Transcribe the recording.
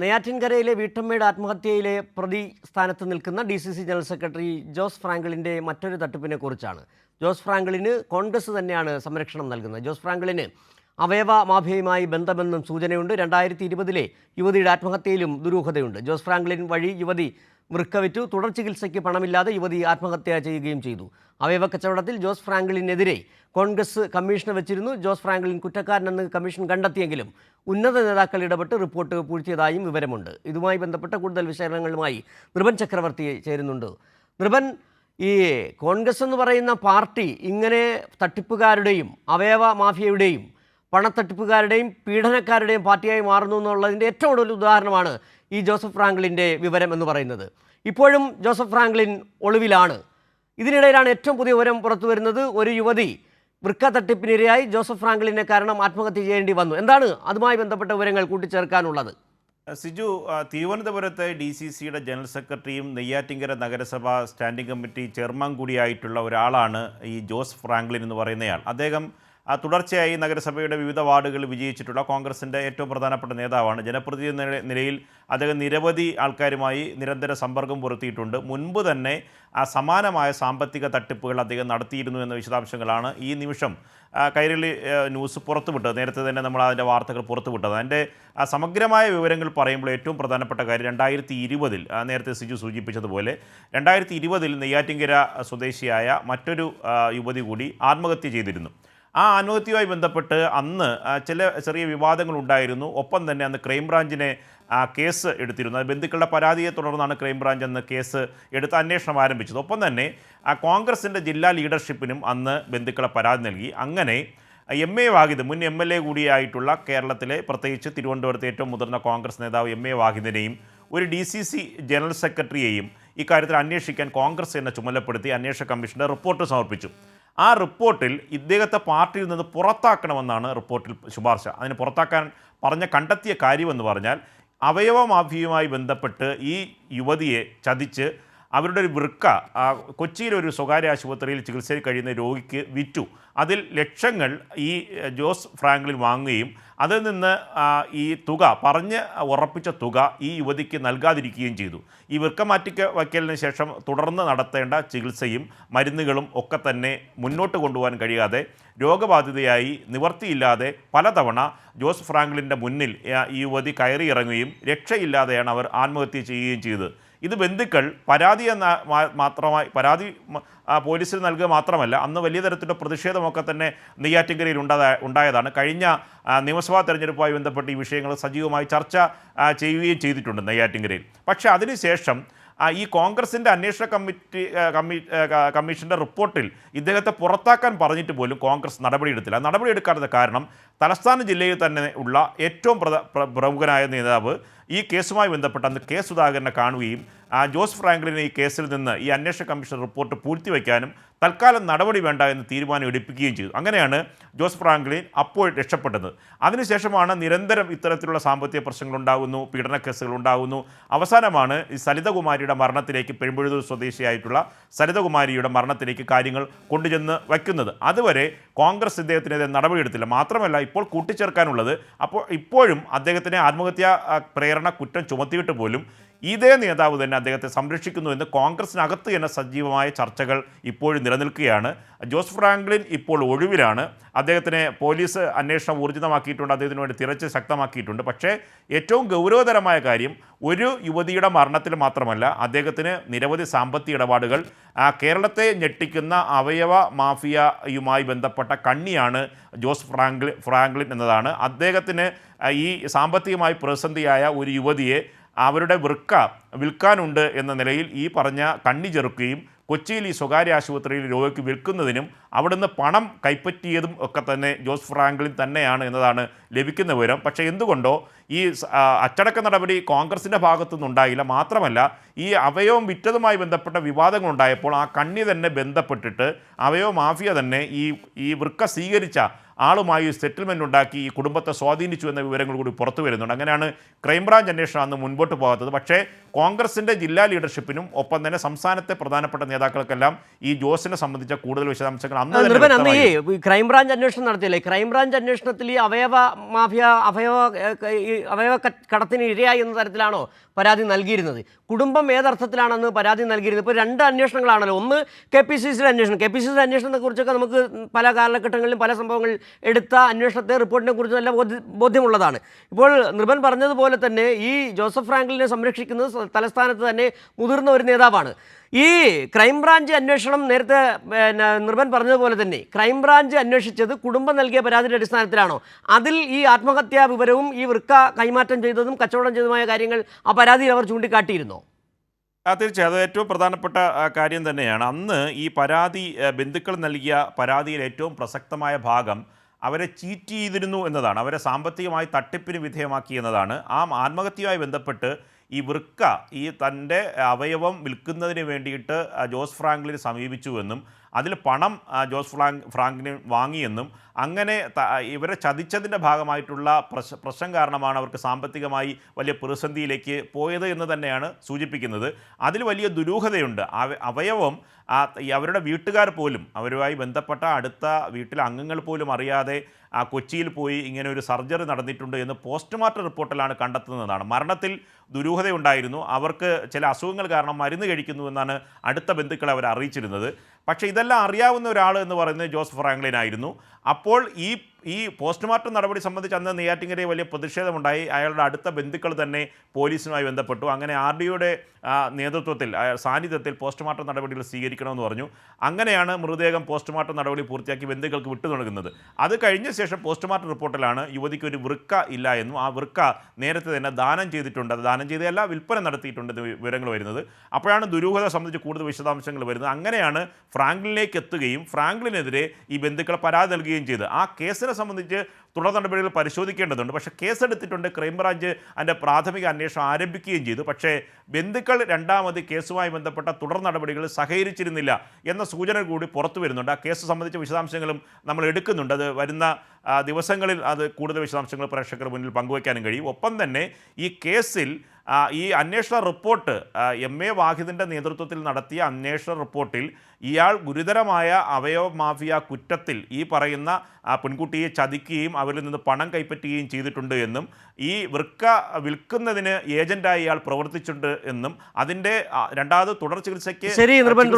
നെയ്യാറ്റിൻകരയിലെ വീട്ടമ്മയുടെ ആത്മഹത്യയിലെ പ്രതി സ്ഥാനത്ത് നിൽക്കുന്ന D C C general secretary Jose ഫ്രാങ്കിളിന്റെ മറ്റൊരു തട്ടിപ്പിനെ കുറിച്ചാണ്. ജോസ് ഫ്രാങ്കിളിന് കോൺഗ്രസ് തന്നെയാണ് സംരക്ഷണം നൽകുന്നത്. ജോസ് ഫ്രാങ്കിളിന് അവയവ മാഫിയയുമായി ബന്ധമെന്നും സൂചനയുണ്ട്. രണ്ടായിരത്തി ഇരുപതിലെ യുവതിയുടെ ആത്മഹത്യയിലും ദുരൂഹതയുണ്ട്. ജോസ് ഫ്രാങ്ക്ലിൻ വഴി യുവതി വൃക്ക വിറ്റു തുടർ ചികിത്സയ്ക്ക് പണമില്ലാതെ യുവതി ആത്മഹത്യ ചെയ്യുകയും ചെയ്തു. അവയവ കച്ചവടത്തിൽ ജോസ് ഫ്രാങ്ക്ലിനെതിരെ കോൺഗ്രസ് കമ്മീഷന് വെച്ചിരുന്നു. ജോസ് ഫ്രാങ്ക്ലിൻ കുറ്റക്കാരനെന്ന് കമ്മീഷൻ കണ്ടെത്തിയെങ്കിലും ഉന്നത നേതാക്കൾ ഇടപെട്ട് റിപ്പോർട്ട് പൂഴ്ത്തിയതായും വിവരമുണ്ട്. ഇതുമായി ബന്ധപ്പെട്ട കൂടുതൽ വിശകലനങ്ങളുമായി നൃപൻ ചക്രവർത്തി ചേരുന്നുണ്ട്. നൃപൻ ഈ കോൺഗ്രസ് എന്ന് പറയുന്ന പാർട്ടി ഇങ്ങനെ തട്ടിപ്പുകാരുടെയും അവയവ മാഫിയയുടെയും പണത്തട്ടിപ്പുകാരുടെയും പീഡനക്കാരുടെയും പാർട്ടിയായി മാറുന്നു എന്നുള്ളതിന്റെ ഏറ്റവും കൂടുതൽ ഉദാഹരണമാണ് ഈ ജോസഫ് ഫ്രാങ്ക്ലിന്റെ വിവരം എന്ന് പറയുന്നത്. ഇപ്പോഴും ജോസഫ് ഫ്രാങ്ക്ലിൻ ഒളിവിലാണ്. ഇതിനിടയിലാണ് ഏറ്റവും പുതിയ വിവരം പുറത്തു വരുന്നത്. ഒരു യുവതി വൃക്ക തട്ടിപ്പിനിരയായി ജോസഫ് ഫ്രാങ്ക്ലിനെ കാരണം ആത്മഹത്യ ചെയ്യേണ്ടി വന്നു. എന്താണ് അതുമായി ബന്ധപ്പെട്ട വിവരങ്ങൾ കൂട്ടിച്ചേർക്കാനുള്ളത്? സിജു തിരുവനന്തപുരത്ത് ഡി സി സിയുടെ ജനറൽ സെക്രട്ടറിയും നെയ്യാറ്റിങ്കര നഗരസഭ സ്റ്റാൻഡിംഗ് കമ്മിറ്റി ചെയർമാൻ കൂടിയായിട്ടുള്ള ഒരാളാണ് ഈ ജോസ് ഫ്രാങ്ക്ലിൻ എന്ന് പറയുന്നയാൾ. അദ്ദേഹം തുടർച്ചയായി നഗരസഭയുടെ വിവിധ വാർഡുകളിൽ വിജയിച്ചിട്ടുള്ള കോൺഗ്രസിന്റെ ഏറ്റവും പ്രധാനപ്പെട്ട നേതാവാണ്. ജനപ്രതിനിധി നിലയിൽ അദ്ദേഹം നിരവധി ആൾക്കാരുമായി നിരന്തര സമ്പർക്കം പുലർത്തിയിട്ടുണ്ട്. മുൻപ് തന്നെ ആ സമാനമായ സാമ്പത്തിക തട്ടിപ്പുകൾ അദ്ദേഹം നടത്തിയിരുന്നു എന്ന വിശദാംശങ്ങളാണ് ഈ നിമിഷം കൈരളി ന്യൂസ് പുറത്തുവിട്ടത്. നേരത്തെ തന്നെ നമ്മൾ അതിന്റെ വാർത്തകൾ പുറത്തുവിട്ടത്. അതിന്റെ സമഗ്രമായ വിവരങ്ങൾ പറയുമ്പോൾ ഏറ്റവും പ്രധാനപ്പെട്ട കാര്യം രണ്ടായിരത്തി ഇരുപതിൽ നേരത്തെ സിജു സൂചിപ്പിച്ചതുപോലെ രണ്ടായിരത്തി ഇരുപതിൽ നെയ്യാറ്റിങ്കര സ്വദേശിയായ മറ്റൊരു യുവതി കൂടി ആത്മഹത്യ ചെയ്തിരുന്നു. ആ ആത്മഹത്യയുമായി ബന്ധപ്പെട്ട് അന്ന് ചില ചെറിയ വിവാദങ്ങൾ ഉണ്ടായിരുന്നു ഒപ്പം തന്നെ അന്ന് ക്രൈംബ്രാഞ്ചിനെ കേസ് എടുത്തിരുന്നു. അത് ബന്ധുക്കളുടെ പരാതിയെ തുടർന്നാണ് ക്രൈംബ്രാഞ്ച് അന്ന് കേസ് എടുത്ത് അന്വേഷണം ആരംഭിച്ചത്. ഒപ്പം തന്നെ ആ കോൺഗ്രസിന്റെ ജില്ലാ ലീഡർഷിപ്പിനും അന്ന് ബന്ധുക്കളെ പരാതി നൽകി. അങ്ങനെ എം എ വാഹിദ് മുൻ എം എൽ എ കൂടിയായിട്ടുള്ള കേരളത്തിലെ പ്രത്യേകിച്ച് തിരുവനന്തപുരത്തെ ഏറ്റവും മുതിർന്ന കോൺഗ്രസ് നേതാവ് എം എ വാഹിദിനെയും ഒരു ഡി സി സി ജനറൽ സെക്രട്ടറിയെയും ഇക്കാര്യത്തിൽ അന്വേഷിക്കാൻ കോൺഗ്രസ് എന്നെ ചുമതലപ്പെടുത്തി അന്വേഷണ കമ്മീഷന്റെ റിപ്പോർട്ട് സമർപ്പിച്ചു. ആ റിപ്പോർട്ടിൽ ഇദ്ദേഹത്തെ പാർട്ടിയിൽ നിന്ന് പുറത്താക്കണമെന്നാണ് റിപ്പോർട്ടിൽ ശുപാർശ. അതിന് പുറത്താക്കാൻ പറഞ്ഞ കണ്ടെത്തിയ കാര്യമെന്ന് പറഞ്ഞാൽ അവയവ മാഫിയുമായി ബന്ധപ്പെട്ട് ഈ യുവതിയെ ചതിച്ച് അവരുടെ ഒരു വൃക്ക കൊച്ചിയിലെ ഒരു സ്വകാര്യ ആശുപത്രിയിൽ ചികിത്സയിൽ കഴിയുന്ന രോഗിക്ക് വിറ്റു. അതിൽ ലക്ഷങ്ങൾ ഈ ജോസ് ഫ്രാങ്ക്ലിൻ വാങ്ങുകയും അതിൽ നിന്ന് ഈ തുക പറഞ്ഞ് ഉറപ്പിച്ച തുക ഈ യുവതിക്ക് നൽകാതിരിക്കുകയും ചെയ്തു. ഈ വൃക്ക മാറ്റിക്ക വയ്ക്കലിന് ശേഷം തുടർന്ന് നടത്തേണ്ട ചികിത്സയും മരുന്നുകളും ഒക്കെ തന്നെ മുന്നോട്ട് കൊണ്ടുപോകാൻ കഴിയാതെ രോഗബാധിതയായി നിവർത്തിയില്ലാതെ പലതവണ ജോസ് ഫ്രാങ്ക്ലിന്റെ മുന്നിൽ ഈ യുവതി കയറിയിറങ്ങുകയും രക്ഷയില്ലാതെയാണ് അവർ ആത്മഹത്യ ചെയ്യുകയും ചെയ്തത്. ഇത് ബന്ധുക്കൾ പരാതി എന്ന മാത്രമായി പരാതി പോലീസിൽ നൽകുക മാത്രമല്ല അന്ന് വലിയ തരത്തിലുള്ള പ്രതിഷേധമൊക്കെ തന്നെ നെയ്യാറ്റിൻകരയിൽ ഉണ്ടായ ഉണ്ടായതാണ്. കഴിഞ്ഞ നിയമസഭാ തെരഞ്ഞെടുപ്പുമായി ബന്ധപ്പെട്ട് ഈ വിഷയങ്ങൾ സജീവമായി ചർച്ച ചെയ്യുകയും ചെയ്തിട്ടുണ്ട് നെയ്യാറ്റിൻകരയിൽ. പക്ഷേ അതിനുശേഷം ഈ കോൺഗ്രസിന്റെ അന്വേഷണ കമ്മിറ്റി കമ്മി കമ്മീഷന്റെ റിപ്പോർട്ടിൽ ഇദ്ദേഹത്തെ പുറത്താക്കാൻ പറഞ്ഞിട്ട് പോലും കോൺഗ്രസ് നടപടിയെടുത്തില്ല. നടപടിയെടുക്കാത്തത് കാരണം തലസ്ഥാന ജില്ലയിൽ തന്നെ ഉള്ള ഏറ്റവും പ്രമുഖനായ നേതാവ് ഈ കേസുമായി ബന്ധപ്പെട്ട് അന്ന് കെ സുധാകരനെ കാണുകയും ആ ജോസ് ഫ്രാങ്ക്ലിനെ ഈ കേസിൽ നിന്ന് ഈ അന്വേഷണ കമ്മീഷൻ റിപ്പോർട്ട് പൂഴ്ത്തിവെക്കാനും തൽക്കാലം നടപടി വേണ്ട എന്ന് തീരുമാനം എടുപ്പിക്കുകയും ചെയ്തു. അങ്ങനെയാണ് ജോസ് ഫ്രാങ്ക്ലിൻ അപ്പോൾ രക്ഷപ്പെട്ടത്. അതിനുശേഷമാണ് നിരന്തരം ഇത്തരത്തിലുള്ള സാമ്പത്തിക പ്രശ്നങ്ങൾ ഉണ്ടാകുന്നു പീഡന കേസുകൾ ഉണ്ടാകുന്നു അവസാനമാണ് ഈ സലിതകുമാരിയുടെ മരണത്തിലേക്ക് പെരുമ്പഴുതൂർ സ്വദേശിയായിട്ടുള്ള സലിതകുമാരിയുടെ മരണത്തിലേക്ക് കാര്യങ്ങൾ കൊണ്ടുചെന്ന് വയ്ക്കുന്നത്. അതുവരെ കോൺഗ്രസ് ഇദ്ദേഹത്തിനെതിരെ നടപടിയെടുത്തില്ല. മാത്രമല്ല ഇപ്പോൾ കൂട്ടിച്ചേർക്കാനുള്ളത്. അപ്പോൾ ഇപ്പോഴും അദ്ദേഹത്തിനെ ആത്മഹത്യാ പ്രേരണ കുറ്റം ചുമത്തിയിട്ട് പോലും ഇതേ നേതാവ് തന്നെ അദ്ദേഹത്തെ സംരക്ഷിക്കുന്നു എന്ന് കോൺഗ്രസിനകത്ത് തന്നെ സജീവമായ ചർച്ചകൾ ഇപ്പോഴും നിലനിൽക്കുകയാണ്. ജോസ് ഫ്രാങ്ക്ലിൻ ഇപ്പോൾ ഒഴിവിലാണ്. അദ്ദേഹത്തിനെ പോലീസ് അന്വേഷണം ഊർജിതമാക്കിയിട്ടുണ്ട്. അദ്ദേഹത്തിന് വേണ്ടി തിരച്ചിൽ ശക്തമാക്കിയിട്ടുണ്ട്. പക്ഷേ ഏറ്റവും ഗൗരവതരമായ കാര്യം ഒരു യുവതിയുടെ മരണത്തിൽ മാത്രമല്ല അദ്ദേഹത്തിന് നിരവധി സാമ്പത്തിക ഇടപാടുകൾ കേരളത്തെ ഞെട്ടിക്കുന്ന അവയവ മാഫിയയുമായി ബന്ധപ്പെട്ട കണ്ണിയാണ് ജോസ് ഫ്രാങ്ക്ലിൻ ഫ്രാങ്ക്ലിൻ എന്നതാണ്. അദ്ദേഹത്തിന് ഈ സാമ്പത്തികമായി പ്രതിസന്ധിയായ ഒരു യുവതിയെ അവരുടെ വൃക്ക വിൽക്കാനുണ്ട് എന്ന നിലയിൽ ഈ പറഞ്ഞ കണ്ണി ചെറുക്കുകയും കൊച്ചിയിൽ ഈ സ്വകാര്യ ആശുപത്രിയിൽ രോഗിക്ക് വിൽക്കുന്നതിനും അവിടുന്ന് പണം കൈപ്പറ്റിയതും ഒക്കെ തന്നെ ജോസ് ഫ്രാങ്ക്ലിൻ തന്നെയാണ് എന്നതാണ് ലഭിക്കുന്ന വിവരം. പക്ഷേ എന്തുകൊണ്ടോ ഈ അച്ചടക്ക നടപടി കോൺഗ്രസിന്റെ ഭാഗത്തുനിന്നുണ്ടായില്ല മാത്രമല്ല ഈ അവയവം വിറ്റതുമായി ബന്ധപ്പെട്ട വിവാദങ്ങളുണ്ടായപ്പോൾ ആ കണ്ണി തന്നെ ബന്ധപ്പെട്ടിട്ട് അവയവ മാഫിയ തന്നെ ഈ ഈ വൃക്ക സ്വീകരിച്ച ആളുമായി സെറ്റിൽമെന്റ് ഉണ്ടാക്കി ഈ കുടുംബത്തെ സ്വാധീനിച്ചു എന്ന വിവരങ്ങൾ കൂടി പുറത്തു വരുന്നുണ്ട്. അങ്ങനെയാണ് ക്രൈംബ്രാഞ്ച് അന്വേഷണം അന്ന് മുൻപോട്ട് പോകാത്തത്. പക്ഷേ കോൺഗ്രസിന്റെ ജില്ലാ ലീഡർഷിപ്പിനും ഒപ്പം തന്നെ സംസ്ഥാനത്തെ പ്രധാനപ്പെട്ട നേതാക്കൾക്കെല്ലാം ഈ ജോസിനെ സംബന്ധിച്ച കൂടുതൽ വിശദാംശങ്ങൾ അന്ന്. ഈ ക്രൈംബ്രാഞ്ച് അന്വേഷണം നടത്തിയില്ലേ? ക്രൈംബ്രാഞ്ച് അന്വേഷണത്തിൽ ഈ അവയവ മാഫിയ അവയവ അവയവ കടത്തിന് ഇരയായി എന്ന തരത്തിലാണോ പരാതി നൽകിയിരുന്നത്? കുടുംബം ഏതർത്ഥത്തിലാണെന്ന് പരാതി നൽകിയിരുന്നത്? ഇപ്പോൾ രണ്ട് അന്വേഷണങ്ങളാണല്ലോ. ഒന്ന് കെ പി സി സിയുടെ അന്വേഷണം. കെ പി സി സിയുടെ അന്വേഷണത്തെക്കുറിച്ചൊക്കെ നമുക്ക് പല കാലഘട്ടങ്ങളിലും പല സംഭവങ്ങൾ എടുത്ത അന്വേഷണത്തെ റിപ്പോർട്ടിനെ കുറിച്ച് നല്ല ബോധ്യ ബോധ്യമുള്ളതാണ്. ഇപ്പോൾ നൃപൻ പറഞ്ഞതുപോലെ തന്നെ ഈ ജോസഫ് ഫ്രാങ്കിളിനെ സംരക്ഷിക്കുന്നത് തലസ്ഥാനത്ത് തന്നെ മുതിർന്ന ഒരു നേതാവാണ്. ഈ ക്രൈംബ്രാഞ്ച് അന്വേഷണം നേരത്തെ പിന്നെ നിർമ്മൻ പറഞ്ഞതുപോലെ തന്നെ ക്രൈംബ്രാഞ്ച് അന്വേഷിച്ചത് കുടുംബം നൽകിയ പരാതിയുടെ അടിസ്ഥാനത്തിലാണോ? അതിൽ ഈ ആത്മഹത്യാ വിവരവും ഈ വൃക്ക കൈമാറ്റം ചെയ്തതും കച്ചവടം ചെയ്തതുമായ കാര്യങ്ങൾ ആ പരാതിയിൽ അവർ ചൂണ്ടിക്കാട്ടിയിരുന്നോ? തീർച്ചയായും. അത് ഏറ്റവും പ്രധാനപ്പെട്ട കാര്യം തന്നെയാണ്. അന്ന് ഈ പരാതി ബന്ധുക്കൾ നൽകിയ പരാതിയിൽ ഏറ്റവും പ്രസക്തമായ ഭാഗം അവരെ ചീറ്റ് ചെയ്തിരുന്നു എന്നതാണ്. അവരെ സാമ്പത്തികമായി തട്ടിപ്പിന് വിധേയമാക്കി എന്നതാണ്. ആ ആത്മഹത്യയുമായി ബന്ധപ്പെട്ട് ഈ വൃക്ക ഈ തന്റെ അവയവം വിൽക്കുന്നതിന് വേണ്ടിയിട്ട് ജോസ് ഫ്രാങ്ക്ലിനെ സമീപിച്ചുവെന്നും അതിൽ പണം ജോസ് ഫ്രാങ്ക് ഫ്രാങ്കിന് വാങ്ങിയെന്നും അങ്ങനെ ഇവരെ ചതിച്ചതിന്റെ ഭാഗമായിട്ടുള്ള പ്രശ് പ്രശ്നം കാരണമാണ് അവർക്ക് സാമ്പത്തികമായി വലിയ പ്രതിസന്ധിയിലേക്ക് പോയത് എന്ന് തന്നെയാണ് സൂചിപ്പിക്കുന്നത്. അതിൽ വലിയ ദുരൂഹതയുണ്ട്. അവ- അവയവം അവരുടെ വീട്ടുകാർ പോലും അവരുമായി ബന്ധപ്പെട്ട അടുത്ത വീട്ടിലെ അംഗങ്ങൾ പോലും അറിയാതെ ആ കൊച്ചിയിൽ പോയി ഇങ്ങനെ ഒരു സർജറി നടന്നിട്ടുണ്ട് എന്ന് പോസ്റ്റ്മോർട്ടം റിപ്പോർട്ടിലാണ് കണ്ടെത്തുന്നതാണ്. മരണത്തിൽ ദുരൂഹതയുണ്ടായിരുന്നു. അവർക്ക് ചില അസുഖങ്ങൾ കാരണം മരുന്ന് കഴിക്കുന്നു എന്നാണ് അടുത്ത ബന്ധുക്കളെ അവർ അറിയിച്ചിരുന്നത്. പക്ഷേ ഇതെല്ലാം അറിയാവുന്ന ഒരാൾ എന്ന് പറയുന്നത് ജോസ് ഫ്രാങ്ക്ലിൻ ആയിരുന്നു അപ്പോൾ ഈ ഈ പോസ്റ്റ്മോർട്ടം നടപടി സംബന്ധിച്ച് അന്ന് നെയ്യാറ്റിങ്കരയിൽ വലിയ പ്രതിഷേധമുണ്ടായി. അയാളുടെ അടുത്ത ബന്ധുക്കൾ തന്നെ പോലീസുമായി ബന്ധപ്പെട്ടു. അങ്ങനെ ആർ ഡിയുടെ നേതൃത്വത്തിൽ സാന്നിധ്യത്തിൽ പോസ്റ്റ്മോർട്ടം നടപടികൾ സ്വീകരിക്കണമെന്ന് പറഞ്ഞു. അങ്ങനെയാണ് മൃതദേഹം പോസ്റ്റ്മോർട്ടം നടപടി പൂർത്തിയാക്കി ബന്ധുക്കൾക്ക് വിട്ടു നൽകുന്നത്. അത് കഴിഞ്ഞ ശേഷം പോസ്റ്റ്മോർട്ടം റിപ്പോർട്ടിലാണ് യുവതിക്ക് ഒരു വൃക്ക ഇല്ല എന്നും ആ വൃക്ക നേരത്തെ തന്നെ ദാനം ചെയ്തിട്ടുണ്ട്. അത് ദാനം ചെയ്തതല്ല വിൽപ്പന നടത്തിയിട്ടുണ്ട് വിവരങ്ങൾ വരുന്നത്. അപ്പോഴാണ് ദുരൂഹത സംബന്ധിച്ച് കൂടുതൽ വിശദാംശങ്ങൾ വരുന്നത്. അങ്ങനെയാണ് ഫ്രാങ്ക്ലിനിലേക്ക് എത്തുകയും ഫ്രാങ്ക്ലിനെതിരെ ഈ ബന്ധുക്കൾ പരാതി നൽകുകയും ചെയ്ത് ആ കേസിനെ സംബന്ധിച്ച് തുടർ നടപടികൾ പരിശോധിക്കേണ്ടതുണ്ട്. പക്ഷേ കേസെടുത്തിട്ടുണ്ട്. ക്രൈംബ്രാഞ്ച് അതിന്റെ പ്രാഥമിക അന്വേഷണം ആരംഭിക്കുകയും ചെയ്തു. പക്ഷേ ബന്ധുക്കൾ രണ്ടാമത് കേസുമായി ബന്ധപ്പെട്ട തുടർ നടപടികൾ സഹകരിച്ചിരുന്നില്ല എന്ന സൂചന കൂടി പുറത്തു വരുന്നുണ്ട്. ആ കേസ് സംബന്ധിച്ച വിശദാംശങ്ങളും നമ്മൾ എടുക്കുന്നുണ്ട്. അത് വരുന്ന ദിവസങ്ങളിൽ അത് കൂടുതൽ വിശദാംശങ്ങൾ പ്രേക്ഷകർ മുന്നിൽ പങ്കുവയ്ക്കാനും കഴിയും. ഒപ്പം തന്നെ ഈ കേസിൽ ഈ അന്വേഷണ റിപ്പോർട്ട് എം. എ. വാഹിദിന്റെ നേതൃത്വത്തിൽ നടത്തിയ അന്വേഷണ റിപ്പോർട്ടിൽ ഇയാൾ ഗുരുതരമായ അവയവ മാഫിയ കുറ്റത്തിൽ ഈ പറയുന്ന പെൺകുട്ടിയെ ചതിക്കുകയും അവരിൽ നിന്ന് പണം കൈപ്പറ്റുകയും ചെയ്തിട്ടുണ്ട് എന്നും ഈ വൃക്ക വിൽക്കുന്നതിന് ഏജന്റായി ഇയാൾ പ്രവർത്തിച്ചിട്ടുണ്ട് എന്നും അതിന്റെ രണ്ടാമത് തുടർ ചികിത്സയ്ക്ക് ശരി